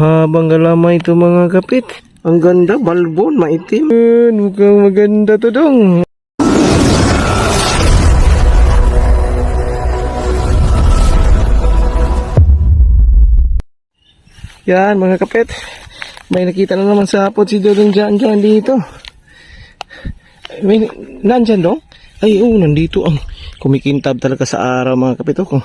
Habang galamay ito mga kapit. Ang ganda, balbon, maitim. Uh, mukhang maganda to dong. Yan mga kapit. May nakita na naman sa hapon si Dodong dyan dyan dito. May, nandyan dong? Ay, oo, nandito ang kumikintab talaga sa araw mga kapit. Oh,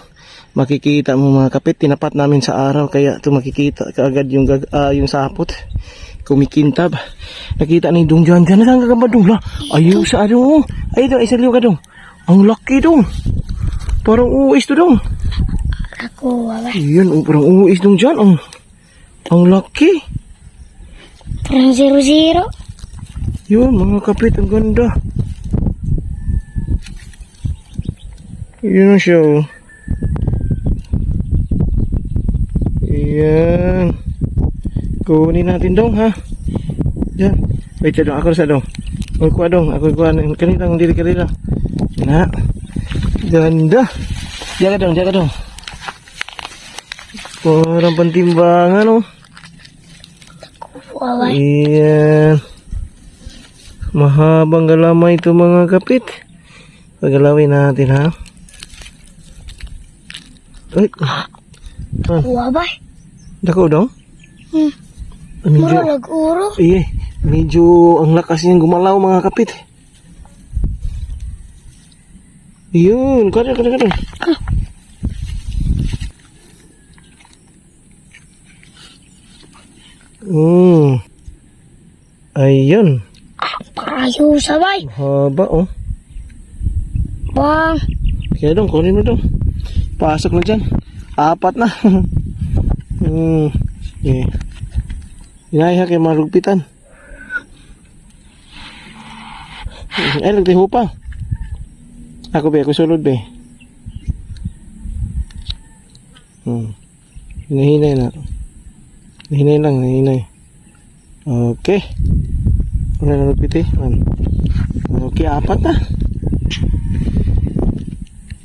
makikita mo mga kapit, tinapat namin sa araw kaya ito makikita kaagad yung, ah, yung sapot. Kumikintab. Nakita ni Dong dyan dyan. Nasaan ka ba dong? La? Ayaw sa ano? Ay, dong, isaliw ka dong. Ang laki dong. Parang uwis to dong. Ako, wala. Yan, oh, parang uwis dong dyan. Ang, ang laki. Parang zero-zero. Yun, mga kapit, ang ganda. Yun na siya, oh. Yan. Kunin natin dong, ha? Yan. Wait, dong. Ako sa dong. Ako kuha dong. Ako kuha. Kanina, ang dili kanina. Na. Ganda. Jaga dong, jaga dong. Parang pantimbangan, oh. Wala. Ayan. Mahabang galamay ito mga kapit. Pagalawin natin ha. Ay, Wala. Dako dong. Hmm. Medyo, Mura nag-uro. iye, medyo ang lakas niyang gumalaw mga kapit. Yun, kada kada kada. Hmm. Ayun. Kayo sabay. Haba oh. Bang. Kaya dong, kunin mo dong. Pasok na dyan. Apat na. hmm. Yeah. Inaya kay marugpitan. Ay, nagtiho pa. Ako be, ako sulod be. Hmm. Hinahinay na. Hinahinay lang, hinahinay. Okay. Wala na rugpit eh. Man. Okay, apat na.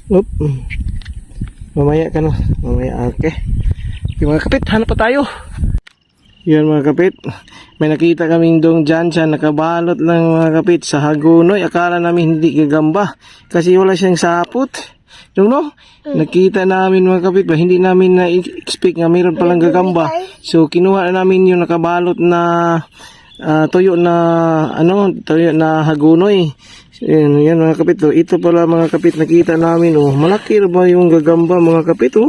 Oop. Mamaya ka no. Mamaya, okay. Yung mga kapit, hanap pa tayo. Yan mga kapit. May nakita kaming dong dyan siya nakabalot lang mga kapit sa hagunoy. Akala namin hindi gagamba. Kasi wala siyang sapot. Yung no? Nakita namin mga kapit ba, hindi namin na-expect nga mayroon palang gagamba. So kinuha na namin yung nakabalot na ah, tuyo na ano, tuyo na hagunoy. Yan, yan mga kapit. Oh. Ito pala mga kapit nakita namin. Oh. Malaki ba yung gagamba mga kapit? Oh.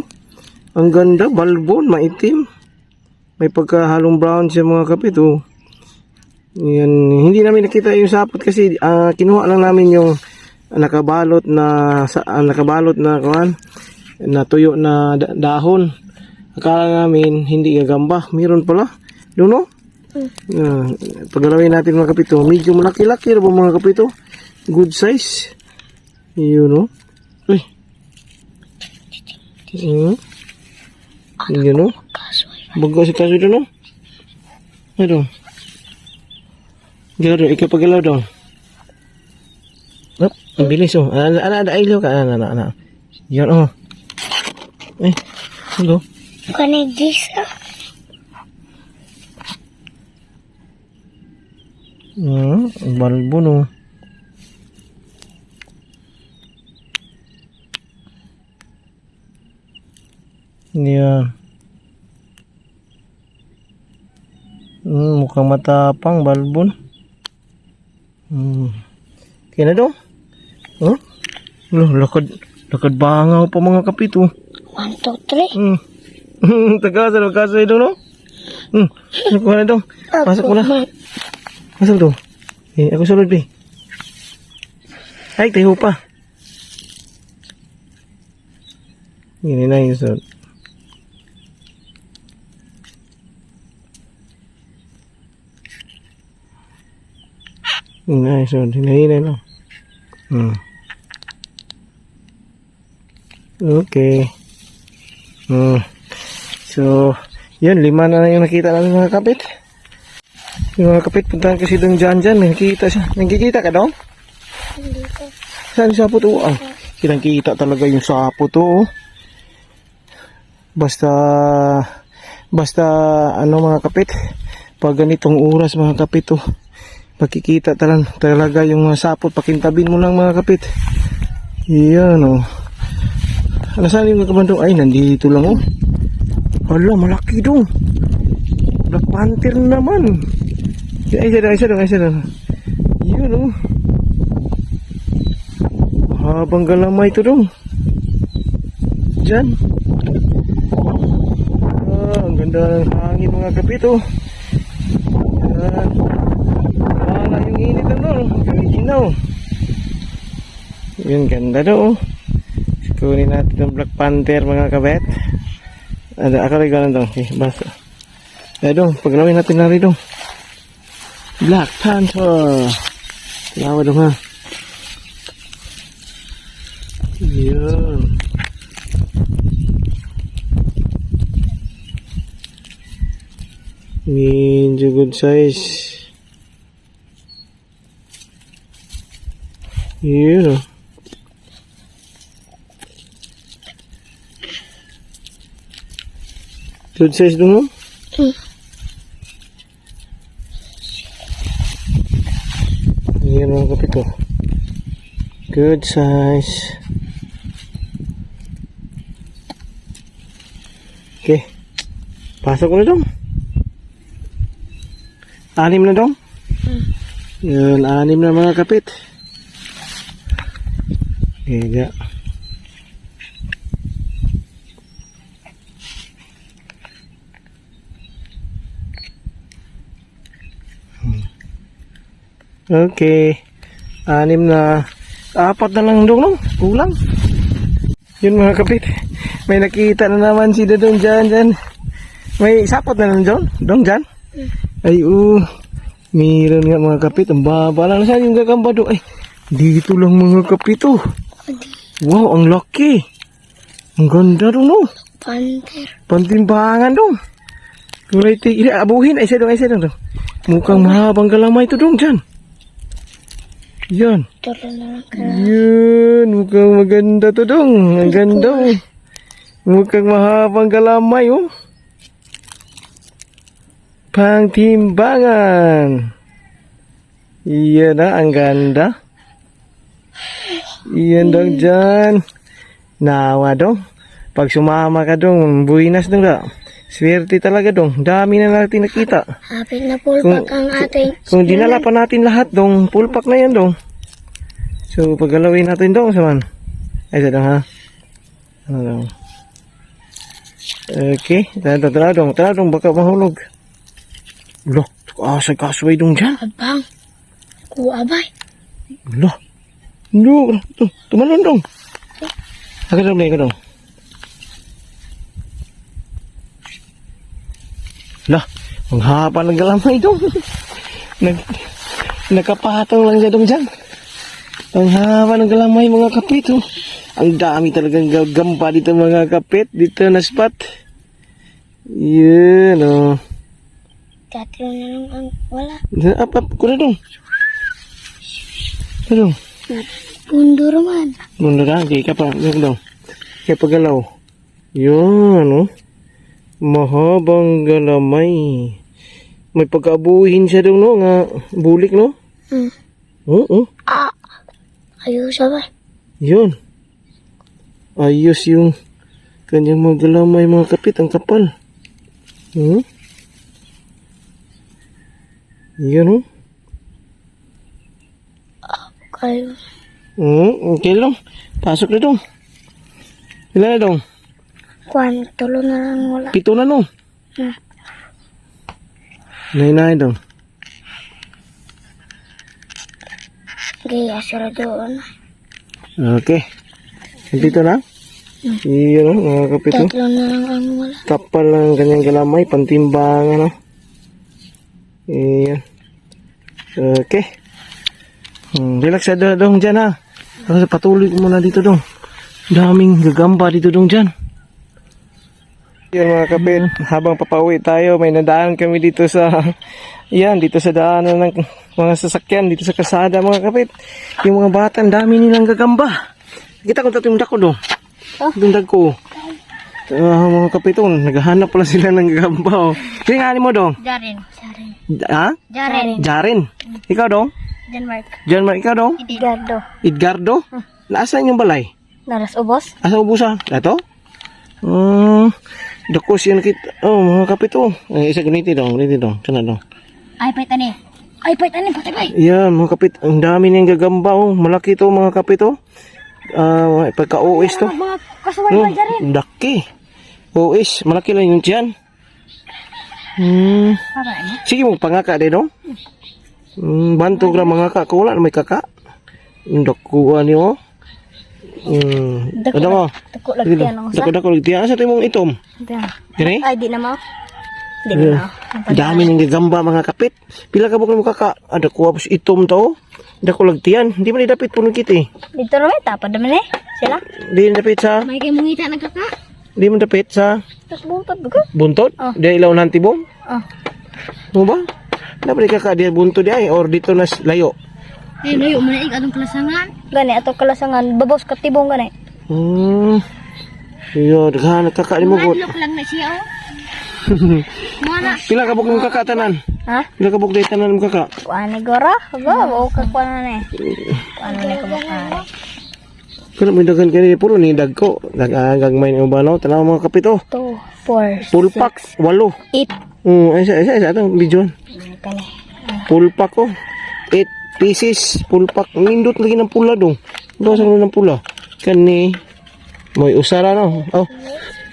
Ang ganda, balbon, maitim. May pagkahalong brown siya mga kapit. Oh. Yan, hindi namin nakita yung sapot kasi ah, kinuha lang namin yung nakabalot na sa ah, nakabalot na kuan na tuyo na da- dahon. Akala namin hindi gagamba. Meron pala. Doon no? Uh, paggalawin natin mga kapito, medyo malaki-laki na mga kapito? Good size. Yun, no? Uy. Hmm. Yun, no? Kaso ay Bago si kaso doon, no? Ano? Galaw doon, ikaw pagalaw doon. Up, ang bilis, oh. Ana, ana, ana, ilaw ka. Ana, ana, ana. Yan, oh. Eh, hello. kanigis ah. Hmm, balbo, no. Yan. Hmm, mukhang matapang, balbon. Hmm. Kaya na daw? Huh? Loh, lakad, lakad bangaw pa mga kapito. One, two, three. Hmm. Tagasa, tagasa ito, no? Hmm. Nakuha na daw. Pasok mo na. man. Masal to? Eh, ako sulod, be. Ay, tayo pa. Gini na yung sulod. Nga, sulod. Hinahinay lang. Hmm. Okay. Hmm. So, yun, lima na yung nakita namin mga kapit. Yung mga kapit, puntahan kasi doon dyan dyan. Nakikita siya. Nakikita ka daw? Hindi ko. Saan yung sapot? Oh, ah, kitang kita talaga yung sapot. Oh. Basta Basta ano mga kapit, pag ganitong oras mga kapit oh, makikita talang, talaga yung mga sapot, pakintabin mo lang mga kapit. Yan oh. Nasaan yung kabandong? Ay, nandito lang oh. Hala, malaki dong. Black Panther naman. Ay, isa dong, isa dong, isa dong. Yun oh. Habang galamay ito dong. Diyan. Ah, ang ganda ng hangin mga kapit oh. Yan. Yung init ano. Ginaw. Yun, ganda daw oh. Kunin natin ng Black Panther mga kabet. Ada, ako rin ganun daw. Okay, basta. Eh dong, paglawin natin na rin dong. Black Panther. Lawa dong ha. Yun. Medyo good size. Yun. oh. Good size dong oh. Hmm. Ayan mga kapito. Good size. Okay. Pasok ko na dong. Anim na dong. Hmm. Yun, anim na mga kapit. Kaya. Okay. Anim na. Apat na lang dong, no? Kulang. Yun mga kapit. May nakita na naman si Dodong dyan, dyan. May sapot na lang dyan. Dong dyan. Ay, uh. Meron nga mga kapit. Ang baba lang. Saan yung gagamba doon? Ay, dito lang mga kapit, oh. Wow, ang laki. Ang ganda doon, no? Panther. Pantimbangan dong. Kulay tigil. Abuhin. Ay, isa dong, ay, isa dong. Mukhang mahabang galamay ito dong dyan. Yan. Yun. Mukhang maganda to dong. Ang ganda oh. Mukhang mahabang galamay oh. Pangtimbangan. Iyan na, ang ganda. Iyan dong dyan. Nawa dong. Pag sumama ka dong, buinas dong da. Swerte talaga dong. Dami na natin nakita. Hapit na pulpak ang ating Kung dinala pa natin lahat dong, full pack na yan dong. So, paggalawin natin dong, saman. Ay, sa dong ha. Ano dong. Okay, tara dong, tara dong, tara dong, baka mahulog. Lo, asag kasway dong dyan. abang. Kuabay. Lo, lo, tum- tumalon dong. Agad dong, agad dong. Lah, ang haba ng galamay dong. Nag, nakapatong lang siya dong dyan. Ang haba ng galamay mga kapit oh. Ang dami talagang gagamba dito mga kapit. Dito na spot. Yun oh. Tatlo na lang ang wala. Up, up, kuna dong. Ano? Pundo man. Na, kay ka pa. Yan dong. Kaya pagalaw. Yun oh. Mahabang galamay. May pagkaabuhin siya dong no, nga bulik no? Hmm. Oo, Ah. Ayos sabay. yun. Ayos yung kanyang mga galamay mga kapit, ang kapal. Hmm? Yun oh. Kayo. Hmm, okay lang. Pasok na dong. Ilan na dong? Kwan. Tulo na lang wala. Pito na no. Hmm. Nainay dong. Gaya sila doon. Okay. Dito na? Iyon o, mga kapito. Tatlo na lang ang wala. Kapal ng kanyang galamay, pantimbangan o. Iyon. Okay. Hmm, relax ka do- dong dyan ha. Tapos patuloy ko muna dito dong. Daming gagamba dito dong dyan. Yan mga kapit, habang papauwi tayo, may nadaan kami dito sa, yan, dito sa daanan ng mga sasakyan, dito sa kasada mga kapit. Yung mga bata, ang dami nilang gagamba. Kita ko tayo yung dako dong. Oh. Yung dako. ah, mga kapitong, naghahanap pala sila ng gagambaw. Sino nga mo dong? Jaren. Jaren. Ha? Jaren. Jarin. Ikaw dong? Denmark. Jan ikaw dong? Edgardo. Edgardo? Nasaan yung balay? Naras ubos? Asa ubusan? Ito? Hmm. Dako siya nakita. Oh, mga kapito. Eh, isa ganiti dong, ganiti dong. Sana dong. Ay, pait ani. Ay, pait ani. Patay, pait. Yan, mga kapit. Ang dami niyang gagamba. Oh. Malaki to mga kapito. Ah, pagka-OS to. Mga kasuway No, ba, Jaren? laki. OS, malaki lang yung tiyan. Hmm. Ano? Sige mo, pangaka din, no? Hmm, bantog ra mga ka. Kung wala na may kaka. Dakuha niyo. Hmm. Dako Ano mo? Dako lagi yan ang usa. Dako-dako lagi tiyan. Asa ito mong itom? Gani? Ay, di na mo. Di Yeah. na. Dami ng gagamba mga kapit. Pila ka bukong mo kaka. Ada ko apos itom to. Dako lagtian. Hindi man dapit puno kiti. Dito rin, tapad naman eh. Sila. Di man dapit sa May kayo mungita ng kaka. di man dapit sa Tapos buntod ba ko? buntot. Oh. Di ilaw ng tibong. Oh. Mo ba? Dapat di kaka di buntot di ay or dito na layo. Eh, layo mo na ik atong kalasangan. Gani, atong kalasangan. Babos katibong gani. Hmm. Yo, daghan kaka ni mo gud. lang na siya, oh. Mana? Pila ka bukong kaka tanan? Ha? Pila ka bukong tanan mo kaka? Kuan ni Gora? Go, ka kuan na ni. Kuan ni ko ba Kana may daghan kani puro ni dagko. Dag gagmay ni ubano tanaw mga kapito. 2, 4, Full pack, walo. 8. Hmm, isa isa isa atong Kani. Full pack ko. 8 pieces. Full pack. Nindot lagi ng pula dong. Daw sa ng pula. Kani. Moy usara no. Oh.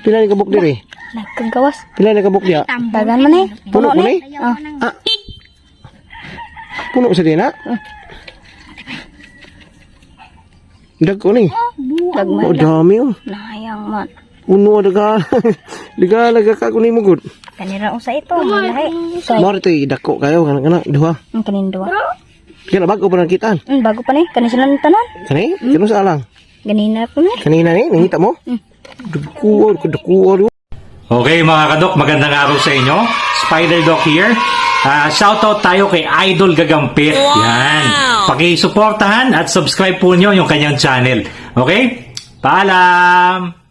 Pila ni kabuk diri? Nagkagawas. Pila ni kabuk dia? Dagan man eh. Puno ko ni? Oh. Ah. Puno sa dina? Dag ko ni. Dagman. Oh, dami oh. Nahayang man. Uno daga. Daga laga ka ko ni mo gud. Kanira usa ito. Malahi. Kay. Mao ito dako kayo kana kana duha. Ang kanin duwa. Kana bago pa nakitaan. Hmm, bago pa ni. Kani sila ng tanan. Kani? Kano sa alang? Ganina po ni. Kanina ni nangita mo? Dakuan, dakuan. Okay mga kadok, magandang araw sa inyo. Spider Doc here. Ah, shoutout tayo kay Idol Gagampit. Yan. Pakisuportahan at subscribe po nyo yung kanyang channel. Okay? Paalam!